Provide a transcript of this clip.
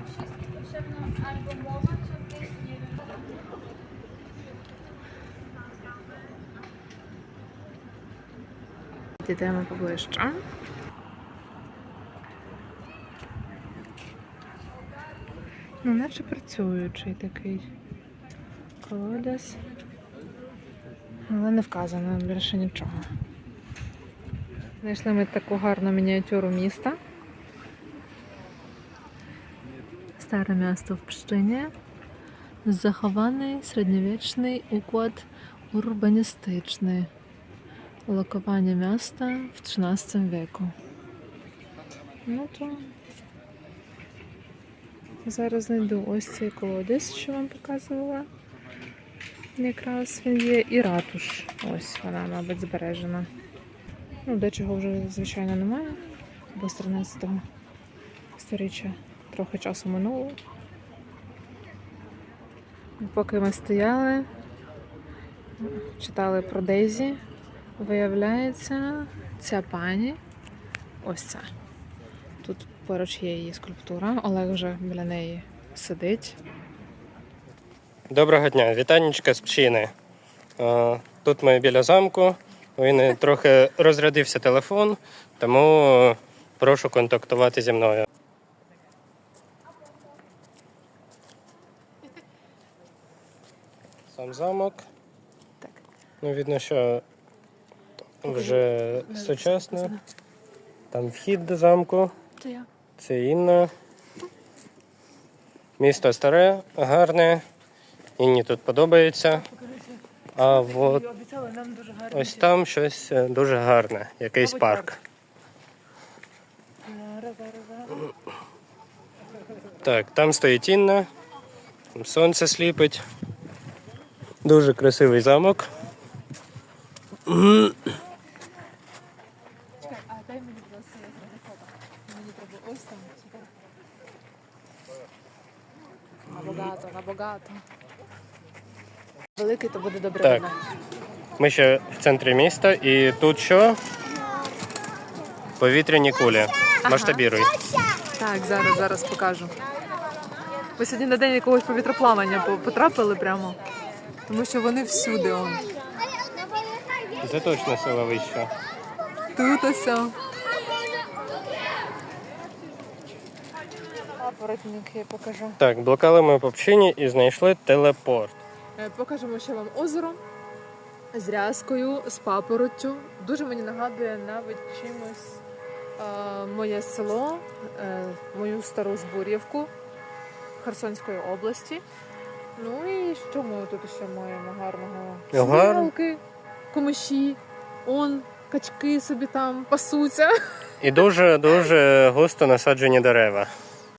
potrzebna albo mowa, nie wiem. Йдемо поближче. Ну, наче працюючий такий колодязь. Але не вказано більше нічого. Знайшли ми таку гарну мініатюру міста. Старе місто в Пщині. Захований середньовічний уклад урбаністичний. Локування міста в 13 віку. Ну то зараз знайду ось цей колодязь, що вам показувала. Якраз він є і ратуш. Ось вона, мабуть, збережена. Ну, дечого вже, звичайно, немає, бо з 13-го сторіччя трохи часу минуло. Поки ми стояли, читали про Дейзі, виявляється, ця пані, ось ця. Тут поруч є її скульптура, Олег вже біля неї сидить. Доброго дня, вітанечка з Пчини. Е, Тут ми біля замку. Мене трохи розрядився телефон, тому прошу контактувати зі мною. Сам замок. Так. Ну, видно, що вже сучасно. Там вхід до замку. Це я. Це Інна. Місто старе, гарне. Інні тут подобається. А от ось там щось е, дуже гарне, якийсь парк. Так, там стоїть Інна. Там Сонце сліпить. Дуже красивий замок. Чекай, а дай мені, будь ласка, я зроблю фото. Мені треба ось там. Набагато, набагато. Великий то буде добре. Так. видно. Ми ще в центрі міста, і тут що? Повітряні кулі. Масштабіруй. Так, зараз, зараз покажу. Ми сьогодні на день якогось повітроплавання по- потрапили прямо. Тому що вони всюди. Он. Це точно силовище. Тут ось. Апаратник я покажу. Так, блукали ми по пчині і знайшли телепорт. Е, Покажемо ще вам озеро з рязкою, з папороттю. Дуже мені нагадує навіть чимось е, моє село, е, мою стару Збур'ївку Херсонської області. Ну і що ми тут ще маємо гарного? Гарно. Свалки, комиші, он, качки собі там пасуться. І дуже дуже густо насаджені дерева.